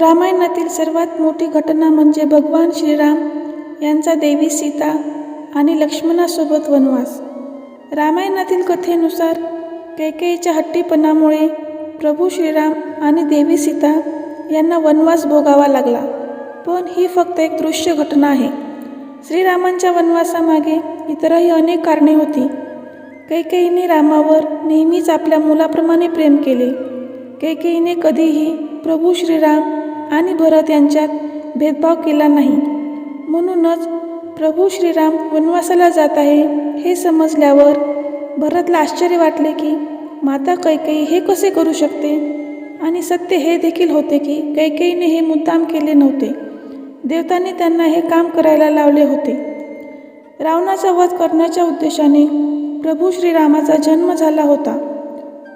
रामायणातील सर्वात मोठी घटना म्हणजे भगवान श्रीराम यांचा देवी सीता आणि लक्ष्मणासोबत वनवास. रामायणातील कथेनुसार कैकेयीच्या हट्टीपणामुळे प्रभू श्रीराम आणि देवी सीता यांना वनवास भोगावा लागला. पण ही फक्त एक दृश्य घटना आहे. श्रीरामांच्या वनवासामागे इतरही अनेक कारणे होती. कैकेईने रामावर नेहमीच आपल्या मुलाप्रमाणे प्रेम केले. कैकेयीने कधीही प्रभू श्रीराम आणि भरत यांच्यात भेदभाव केला नाही. म्हणूनच प्रभू श्रीराम वनवासाला जात आहे हे समजल्यावर भरतला आश्चर्य वाटले की माता कैकेयी हे कसे करू शकते? आणि सत्य हे देखील होते की कैकेयीने हे मुद्दाम केले नव्हते. देवतांनी त्यांना हे काम करायला लावले होते. रावणाचा वध करण्याच्या उद्देशाने प्रभू श्रीरामाचा जन्म झाला होता.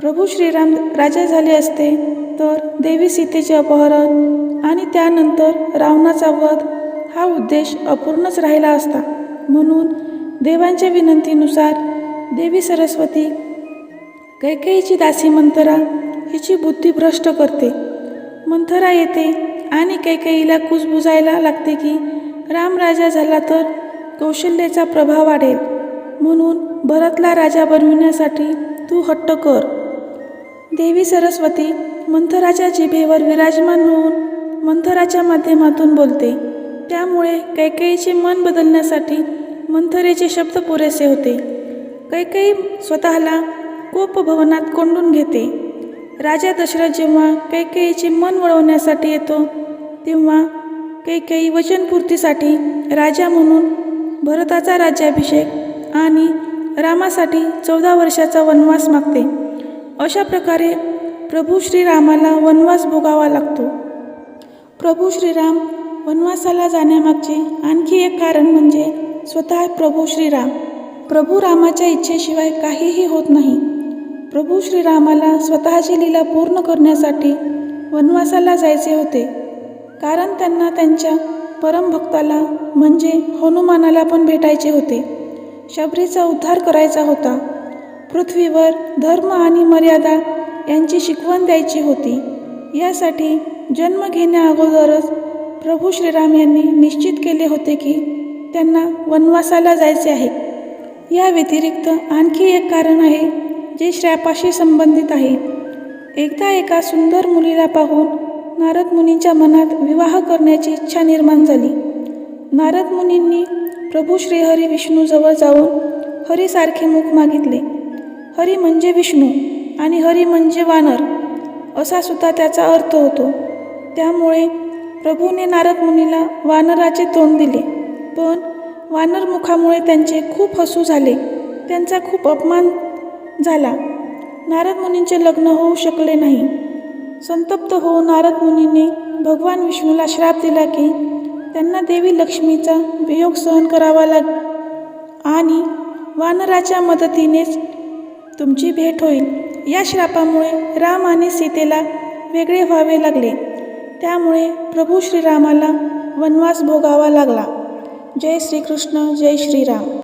प्रभू श्रीराम राजा झाले असते तर देवी सीतेचे अपहरण आणि त्यानंतर रावणाचा वध हा उद्देश अपूर्णच राहिला असता. म्हणून देवांच्या विनंतीनुसार देवी सरस्वती कैकेयीची दासी मंथरा हिची बुद्धी भ्रष्ट करते. मंथरा येते आणि कैकेयीला कुजबुजायला लागते की राम राजा झाला तर कौशल्याचा प्रभाव वाढेल. म्हणून भरतला राजा बनविण्यासाठी तू हट्ट कर. देवी सरस्वती मंथराच्या जिभेवर विराजमान होऊन मंथराच्या माध्यमातून बोलते. त्यामुळे कैकेयीचे मन बदलण्यासाठी मंथरेचे शब्द पुरेसे होते. कैकेयी स्वतःला कोपभवनात कोंडून घेते. राजा दशरथ जेव्हा कैकेयीचे मन वळवण्यासाठी येतो तेव्हा कैकेई वचनपूर्तीसाठी राजा म्हणून भरताचा राज्याभिषेक आणि रामासाठी चौदा वर्षाचा वनवास मागते. अशा प्रकारे प्रभू श्रीरामाला वनवास भोगावा लागतो. प्रभू श्रीराम वनवासाला जाण्यामागचे आणखी एक कारण म्हणजे स्वतः प्रभू श्रीराम. प्रभू रामाच्या इच्छेशिवाय काहीही होत नाही. प्रभू श्रीरामाला स्वतःची लीला पूर्ण करण्यासाठी वनवासाला जायचे होते. कारण त्यांना त्यांच्या परमभक्ताला म्हणजे हनुमानाला पण भेटायचे होते. शबरीचा उद्धार करायचा होता. पृथ्वीवर धर्म आणि मर्यादा यांची शिकवण द्यायची होती. यासाठी जन्म घेण्याअगोदरच प्रभू श्रीराम यांनी निश्चित केले होते की त्यांना वनवासाला जायचे आहे. या व्यतिरिक्त आणखी एक कारण आहे जे श्रापाशी संबंधित आहे. एकदा एका सुंदर मुलीला पाहून नारद मुनींच्या मनात विवाह करण्याची इच्छा निर्माण झाली. नारद मुनींनी प्रभू श्रीहरी विष्णूजवळ जाऊन हरीसारखे मुख मागितले. हरी म्हणजे विष्णू आणि हरी म्हणजे वानर असा सुद्धा त्याचा अर्थ होतो. त्यामुळे प्रभूने नारद मुनीला वानराचे तोंड दिले. पण वानर मुखामुळे त्यांचे खूप हसू झाले. त्यांचा खूप अपमान झाला. नारद मुनींचे लग्न होऊ शकले नाही. संतप्त होऊन नारद मुनीने भगवान विष्णूला श्राप दिला की त्यांना देवी लक्ष्मीचा वियोग सहन करावा लाग आणि वानराच्या मदतीनेच तुमची भेट होईल. या श्रापामुळे राम आणि सीतेला वेगळे व्हावे लागले. त्यामुळे प्रभू श्रीरामाला वनवास भोगावा लागला. जय श्रीकृष्ण जय श्रीराम.